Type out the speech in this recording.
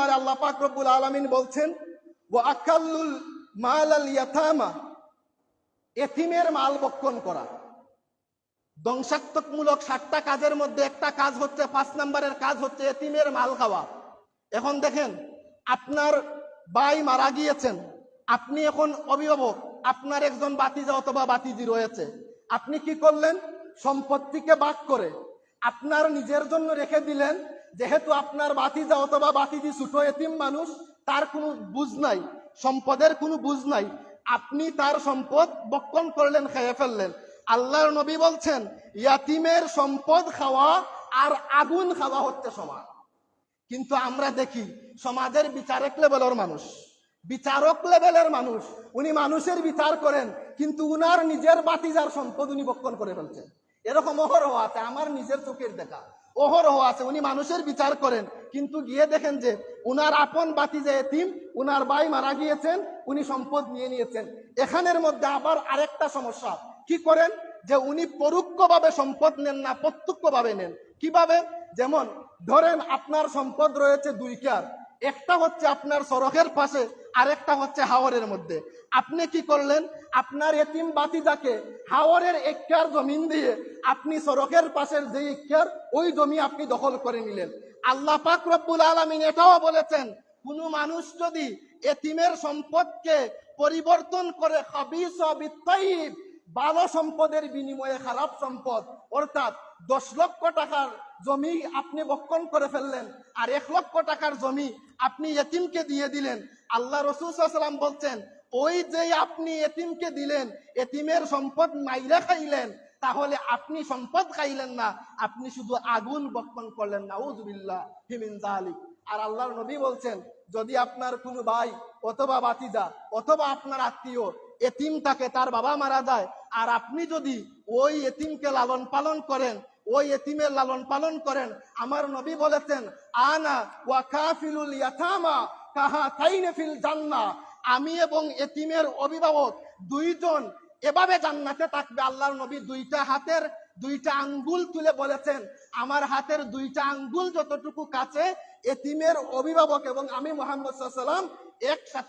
পারে আল্লাহ পাক রব্বুল আলামিন বলছেন, ওয়া আকাল্লুল মাল আল ইয়াতামা এতিমের মাল বক্ষণ করা। ধ্বংসাত্মকমূলক সাতটা কাজের মধ্যে একটা কাজ হচ্ছে, পাঁচ নম্বরের কাজ হচ্ছে এতিমের মাল খাওয়া। এখন দেখেন, আপনার ভাই মারা গিয়েছেন, আপনি এখন অভিভাবক, আপনার একজন বাতিজা অথবা বাতিজি রয়েছে। আপনি কি করলেন? সম্পত্তিকে ভাগ করে, আপনার নিজের জন্য রেখে দিলেন যেহেতু আপনার বাতিজা অথবা বাতিজি ছোট এতিম মানুষ, তার কোনো বুঝ নাই, সম্পদের কোনো বুঝ নাই। আপনি তার সম্পদ বক্ষণ করলেন, খেয়ে ফেললেন। আল্লাহর নবী বলছেন, ইয়াতিমের সম্পদ খাওয়া আর আগুন খাওয়া হচ্ছে সমান। কিন্তু আমরা দেখি, সমাজের বিচারক লেভেলের মানুষ, বিচারক লেভেলের মানুষ, উনি মানুষের বিচার করেন, কিন্তু উনার নিজের বাতিজার সম্পদ উনি বক্ষণ করে ফেলছেন। এরকম অহরহ আছে, আমার নিজের চোখের দেখা। অহরহ আছে, উনি মানুষের বিচার করেন। কিন্তু গিয়ে দেখেন যে উনার আপন বাতিজা এতিম, উনার ভাই মারা গিয়েছেন, উনি সম্পদ নিয়ে নিয়েছেন। এখানের মধ্যে আবার আরেকটা সমস্যা। কি করেন? যে উনি পরোক্ষভাবে সম্পদ নেন না, প্রত্যক্ষভাবে নেন। কীভাবে? যেমন ধরেন আপনার সম্পদ রয়েছে দুই কার একটা হচ্ছে আপনার সড়কের পাশে, আরেকটা হচ্ছে হাওরের মধ্যে। আপনি কি করলেন? আপনার এতিম বাতিজাকে হাওরের একটার জমিন দিয়ে আপনি সড়কের পাশের যে একটার, ওই জমি আপনি দখল করে নিলেন। আল্লাহ পাক রব্বুল আলমিন এটাও বলেছেন, কোনো মানুষ যদি এতিমের সম্পদকে পরিবর্তন করে হাবিস বিত্তাইব ভালো সম্পদের বিনিময়ে খারাপ সম্পদ, অর্থাৎ দশ লক্ষ টাকার জমি আপনি বক্ষণ করে ফেললেন, আর এক লক্ষ টাকার জমি আপনি এতিমকে দিয়ে দিলেন। আল্লাহ রসুল সাল্লাম বলছেন, ওই যে আপনি এতিমকে দিলেন, এতিমের সম্পদ মাইরা খাইলেন, তাহলে আপনি সম্পদ খাইলেন না, আপনি শুধু আগুন বক্ষণ করলেন না উজবিল্লাহ হিমিন জালিক আর আল্লাহর নবী বলছেন, যদি আপনার কোনো ভাই অথবা বাতিজা অথবা আপনার আত্মীয় এতিম থাকে তার বাবা মারা যায়। আর আপনি যদি ওই এতিমকে লালন পালন করেন, ওই এতিমের লালন পালন করেন, আমার নবী বলেছেন, আনা ওয়া কাফিলুল ইয়াতামা কাহা তাইনে ফিল জান্নাহ। আমি এবং এতিমের অভিভাবক দুইজন এভাবে জান্নাতে থাকবে। আল্লাহর নবী দুইটা হাতের দুইটা আঙ্গুল তুলে বলেছেন, আমার হাতের দুইটা আঙ্গুল যতটুকু কাছে, এতিমের অভিভাবক এবং আমি মোহাম্মদ সাল্লাম একসাথে